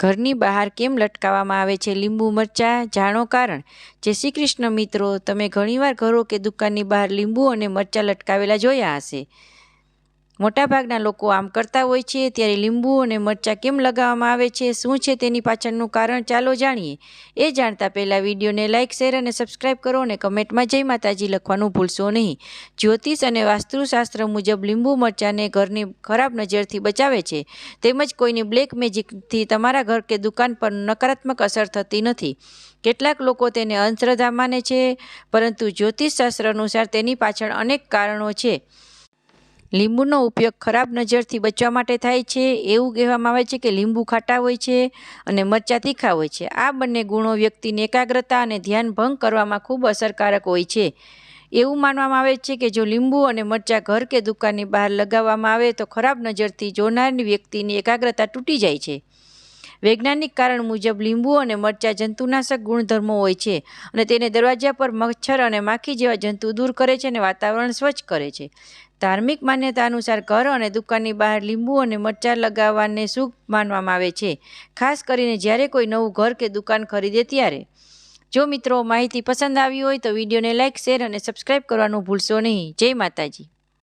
ઘરની બહાર કેમ લટકાવવામાં આવે છે લીંબુ મરચાં? જાણો કારણ? જય શ્રી કૃષ્ણ મિત્રો, તમે ઘણીવાર ઘરો કે દુકાનની બહાર લીંબુ અને મરચાં લટકાવેલા જોયા હશે. મોટાભાગના લોકો આમ કરતા હોય છે. ત્યારે લીંબુ અને મરચાં કેમ લગાવવામાં આવે છે? શું છે તેની પાછળનું કારણ? ચાલો જાણીએ. એ જાણતા પહેલાં વિડીયોને લાઇક શેર અને સબસ્ક્રાઇબ કરો અને કમેન્ટમાં જય માતાજી લખવાનું ભૂલશો નહીં. જ્યોતિષ અને વાસ્તુશાસ્ત્ર મુજબ લીંબુ, મરચાંને ઘરની ખરાબ નજરથી બચાવે છે. તેમજ કોઈની બ્લેક મેજિકથી તમારા ઘર કે દુકાન પર નકારાત્મક અસર થતી નથી. કેટલાક લોકો તેને અંધશ્રદ્ધા માને છે, પરંતુ જ્યોતિષશાસ્ત્ર અનુસાર તેની પાછળ અનેક કારણો છે. લીંબુનો ઉપયોગ ખરાબ નજરથી બચવા માટે થાય છે. એવું કહેવામાં આવે છે કે લીંબુ ખાટા હોય છે અને મરચાં તીખા હોય છે. આ બંને ગુણો વ્યક્તિને એકાગ્રતા અને ધ્યાન ભંગ કરવામાં ખૂબ અસરકારક હોય છે. એવું માનવામાં આવે છે કે જો લીંબુ અને મરચાં ઘર કે દુકાનની બહાર લગાવવામાં આવે તો ખરાબ નજરથી જોનારની વ્યક્તિની એકાગ્રતા તૂટી જાય છે. વૈજ્ઞાનિક કારણ મુજબ લીંબુ અને મરચાં જંતુનાશક ગુણધર્મો હોય છે અને તેને દરવાજા પર મચ્છર અને માખી જેવા જંતુ દૂર કરે છે અને વાતાવરણ સ્વચ્છ કરે છે. ધાર્મિક માન્યતા અનુસાર ઘર અને દુકાનની બહાર લીંબુ અને મરચાં લગાવવાને શુભ માનવામાં આવે છે, ખાસ કરીને જ્યારે કોઈ નવું ઘર કે દુકાન ખરીદે ત્યારે. જો મિત્રો માહિતી પસંદ આવી હોય તો વિડીયોને લાઇક શેર અને સબસ્ક્રાઇબ કરવાનું ભૂલશો નહીં. જય માતાજી.